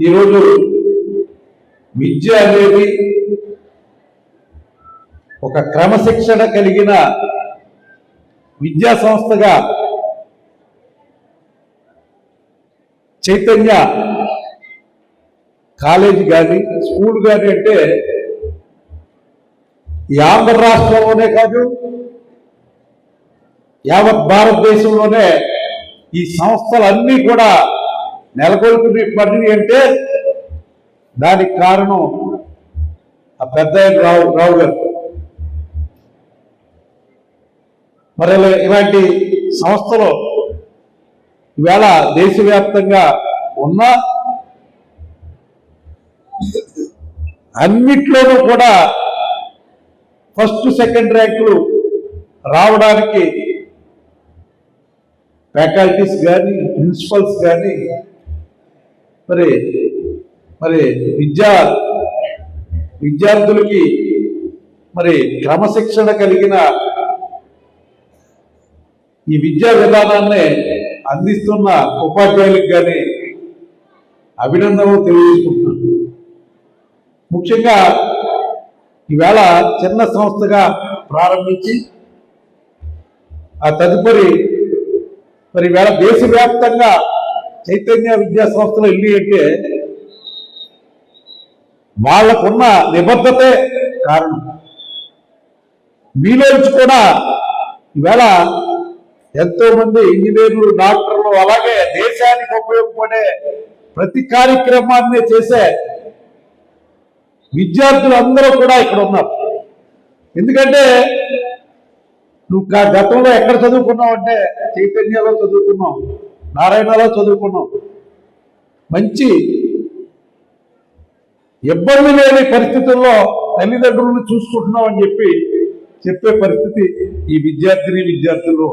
ఈరోజు విద్య అనేది ఒక క్రమశిక్షణ కలిగిన విద్యా సంస్థగా చైతన్య కాలేజీ కానీ స్కూల్ కానీ అంటే ఈ ఆంధ్ర రాష్ట్రంలోనే కాదు యావత్ భారతదేశంలోనే ఈ సంస్థలన్నీ కూడా నెలకొల్పి పడింది అంటే దానికి కారణం ఆ పెద్ద రావు రావు గారు. మరి ఇలా- ఇలాంటి సంస్థలు ఈవేళ దేశవ్యాప్తంగా ఉన్న అన్నిట్లోనూ కూడా ఫస్ట్ సెకండ్ ర్యాంకులు రావడానికి ఫ్యాకల్టీస్ కానీ ప్రిన్సిపల్స్ కానీ మరి మరి విద్యా విద్యార్థులకి మరి క్రమశిక్షణ కలిగిన ఈ విద్యా విధానాన్ని అందిస్తున్న ఉపాధ్యాయులకు కానీ అభినందనలు తెలియజేసుకుంటున్నాను. ముఖ్యంగా ఈవేళ చిన్న సంస్థగా ప్రారంభించి ఆ తదుపరి మరి ఈవేళ దేశవ్యాప్తంగా చైతన్య విద్యా సంస్థలు వెళ్ళి అంటే వాళ్ళకున్న నిబద్ధతే కారణం. మీలోంచి కూడా ఈవేళ ఎంతో మంది ఇంజనీర్లు డాక్టర్లు అలాగే దేశానికి ఉపయోగపడే ప్రతి కార్యక్రమాన్ని చేసే విద్యార్థులు అందరూ కూడా ఇక్కడ ఉన్నారు. ఎందుకంటే నువ్వు గతంలో ఎక్కడ చదువుకున్నావు అంటే చైతన్యలో చదువుకున్నావు. నారాయణలో చదువుకున్నాం. మంచి ఇబ్బంది లేని పరిస్థితుల్లో తల్లిదండ్రులను చూసుకుంటున్నాం అని చెప్పి చెప్పే పరిస్థితి ఈ విద్యార్థిని విద్యార్థులు